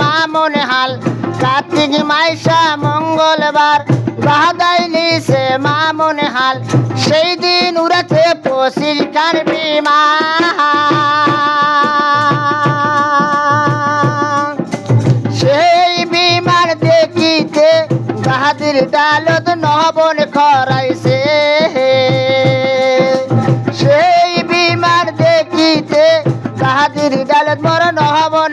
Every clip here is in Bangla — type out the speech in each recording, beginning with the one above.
মামুন হাল, কার্তিক মাইশা মঙ্গলবার। বাহাদাইলি সে মামুন হাল, সেই দিন উড়াতে পশিল কার বিমান। সেই বিমান দেখিতে বাহাদির ডালত নহবন খরাইছে। সেই বিমান দেখিতে বাহাদির ডালত মর নহবন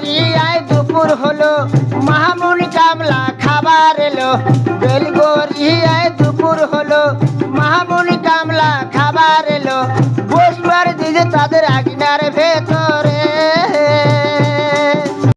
বেলগোহরি আয় দুপুর হলো মাহমুন কামলা খাবার এলো। বেলগোহরি আয় দুপুর হলো মাহমুন কামলা খাবার এলো। বসবার দিদি তাদের আগে